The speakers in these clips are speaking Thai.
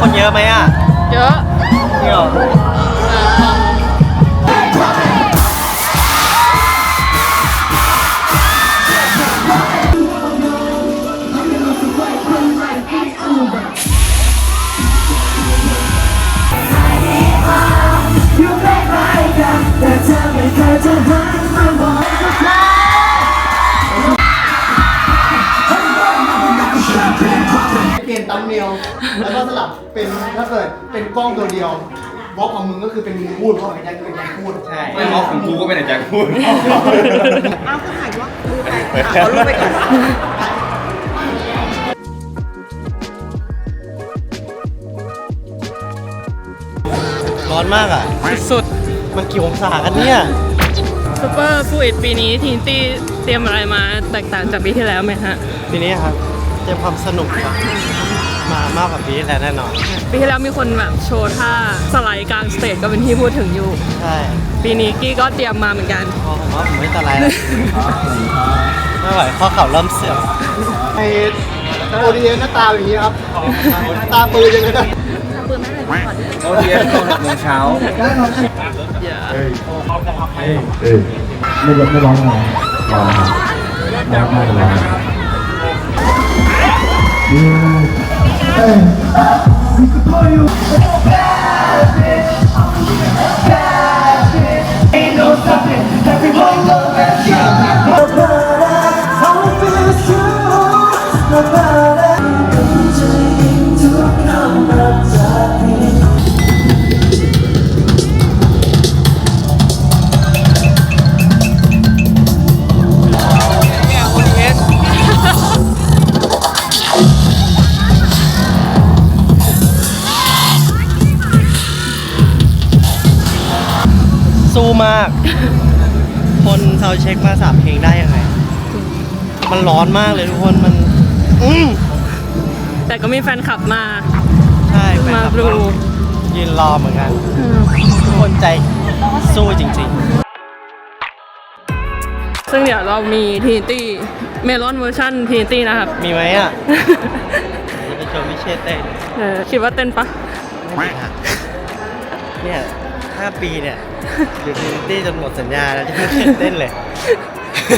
คนเยอะไหมอะ เยอะ นี่หรอ เกิดเป็นกล้องตัวเดียวบล็อกของมึงก็คือเป็นมึงพูดเพราะไอ้แจ็คเป็นแจ็คพูดใช่ไม่เพราะของกูก็เป็นอาจารย์พูดเอารูปไปก่อนร้อนมากอะ สุดมันกี่องศากันเนี่ยซูเปอร์ฟูอิดปีนี้ทีนตี้เตรียมอะไรมาแตกต่างจากปีที่แล้วไหมฮะ ปีนี้ครับ เตรียมความสนุกครับ มามากกว่าปีที่แล้วแน่นอน ปีที่แล้วมีคนแบบโชว์ท่าสไลด์กลางสเตจก็เป็นที่พูดถึงอยู่ ใช่ปีนี้กี้ก็เตรียมมาเหมือนกัน พอผมว่าผมไม่ตะไรแล้วไม่ไหวข้อเข่าเริ่มเสื่อมไอ้โอดีเอหน้าตาแบบนี้ครับตาปืนยังไงนะเขาเรียนตอนหกโมงเช้าเอ้ยไม่ร้องไม่ร้องไงร้องร้องไม่ร้อง เอ้ยสู้ มากคนเซาเช็คมาสามเพลงได้ยังไง มันร้อนมากเลยทุกคนมันอืมแต่ก็มีแฟนคลับมา ใช่แฟนมาคลับดู ยืนรอเหมือนกัน ทุกคนใจสู้จริงซึ่งเดี๋ยวเรามีทีนตี้เมลอนเวอร์ชันทีนตี้นะครับๆมีไหมอะจะไปโชว์พิเชษเต้นเออคิดว่าเต้นปะเนี่ยห้าปีเนี่ย อยู่ทีนิตี้จนหมดสัญญาแล้วจะไม่เต้นเลย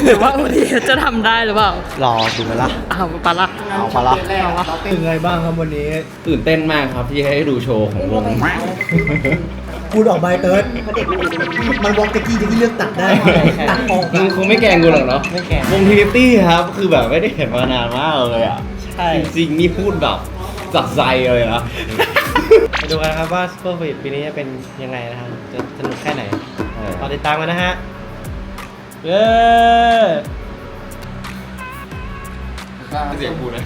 หรือว่าวันนี้จะทำได้หรือเปล่า รอดูกันละเอาปะละเอาปะละเป็นไงบ้างครับวันนี้ตื่นเต้นมากครับที่ให้ดูโชว์ของวงพูดออกไปเติร์ดมันบล็อกตะกี้ตะกี้เลือกตัดได้ตัดออกมึงคงไม่แกล้งกูหรอกเนาะไม่แก่วงทีนิตี้ครับ คือแบบไม่ได้เห็นมานานมากเลยอะใช่จริงๆนี่พูดแบบจากใจเลยนะ ไปดูกันนะครับว่าซูเปอร์ฟิตปีนี้จะเป็นยังไงนะครับ จะสนุกแค่ไหนเออรอติดตามกันนะฮะเย้เสียงกูนะ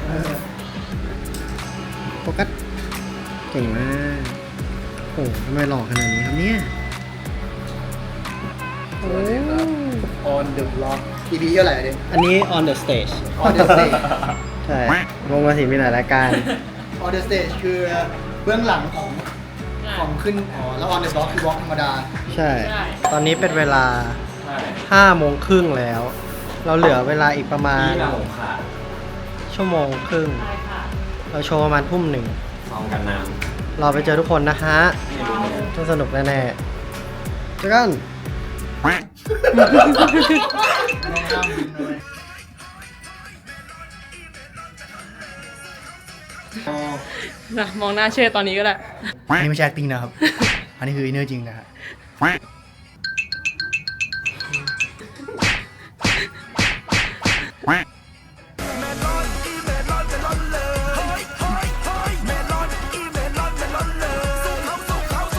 โฟกัสเก่งมากโอ้ทำไมหล่อขนาดนี้ครับเนี่ย On the Block EP เท่าไหร่เนี่ยอันนี้ on the stage On the Stage ใช่วงมาสีมีหลายรายการ On the Stage คือ เบื้องหลังของของขึ้นอ๋อแล้ว On the Block คือบล็อกธรรมดา ใช่ตอนนี้เป็นเวลา5โมงครึ่งแล้ว เราเหลือเวลาอีกประมาณนี่นะผมขาดชั่วโมงครึ่งเราโชว์ประมาณทุ่มหนึ่ง ซองกันน้รอไปเจอทุกคนนะฮะต้องสนุกแน่ๆเจอกันนะ มองหน้าเชษตอนนี้ก็ได้อันนี้ไม่ใช่ acting นะครับ อันนี้คืออินเนอร์จริงนะฮะ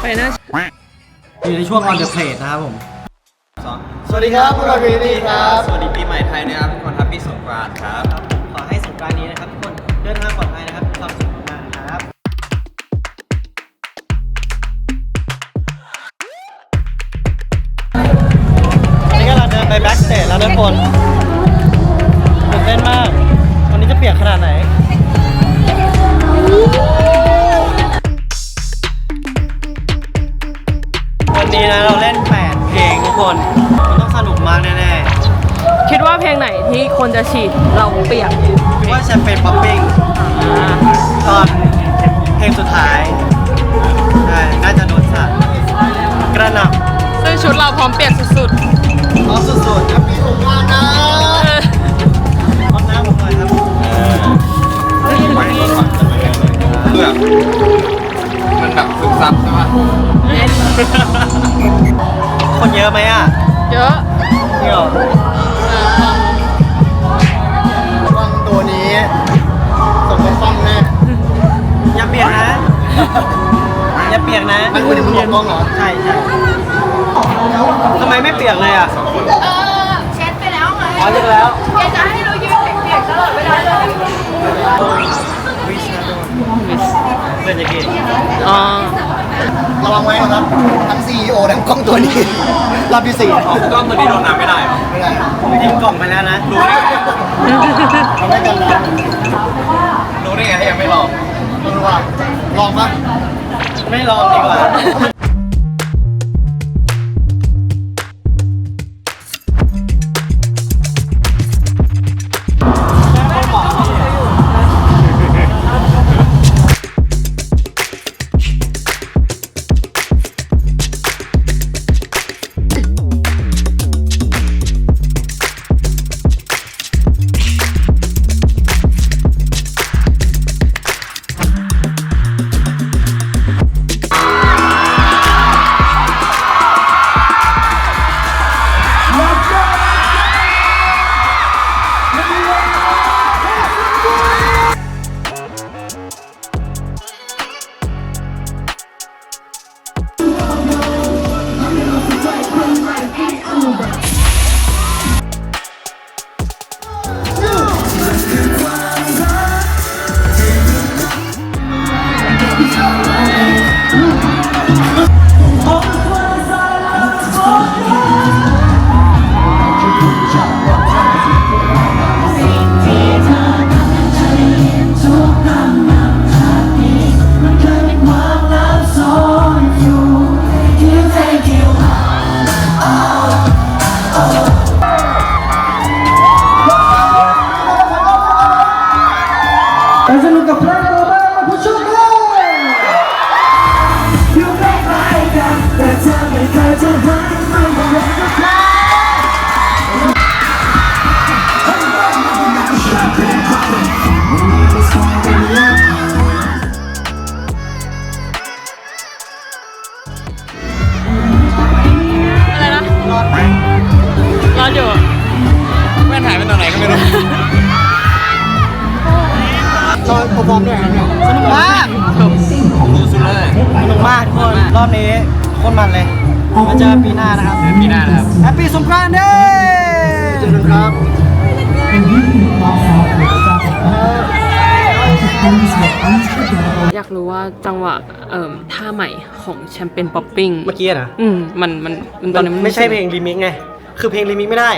ไปหน้าอยู่ในช่วง on the plate นะครับผม สวัสดีครับพวกเราคือดีครับำสวัสดีปีใหม่ไทยนะครับทุกคนแฮปปี้สงกรานต์ครับ ขอให้สงกรานต์นี้นะครับ คนจะฉีดเราเปียกว่าแชมเปญป๊อปปิ้งตอนเพลงสุดท้ายใช่น่าจะโดนสัตว์กระหน่ำซึ่งชุดเราพร้อมเปียกสุดๆพร้อมสุดๆครับพี่ผมว่านะพร้อมน้ำผมหน่ยครับไปก่อนเลือกมันแบบซึมซับใช่ไหมคนเยอะไหมอะ เยอะเยอะ ตกไปฟังแน่อย่าเปียกนะ อย่าเปียกนะมันคือมึงบอกกล้องเหรอ ใช่ใช่ทำไมไม่เปียกเลยอะ เออเช็ดไปแล้วไงอ๋อเช็ดแล้ว แกจะให้เรายืนเปียกๆตลอดเวลาเลยเพื่อนจะกินอ๋อระวังไว้นะครับ ทั้งซีอีโอทั้งกล้องตัวนี้รอบที่สี่กล้องตัวนี้โดนน้ำไม่ได้หรอไม่ได้กินกล่องไปแล้วนะรู้ได้ไงทำได้กันแล้วรู้ ได้ไงถ้ายังไม่ลองไม่รู้ว่าลองปะไม่ลองดีกว่า ตอนพร้อมด้วยครับสนุกมากรู้สุดเลยสนุกมากทุกคนรอบนี้โคตรมันเลยมาเจอกันปีหน้านะครับปีหน้านะครับแฮปปี้สงกรานต์เด้เจอกันครับอยากรู้ว่าจังหวะเอ่มท่าใหม่ของแชมเปญป๊อปปิ้งเมื่อกี้นะอืมมันมันมันตอนนี้นไม่ใช่เพลงรีมิกซ์ไง คือเพลงรีมิกซ์ไม่ได้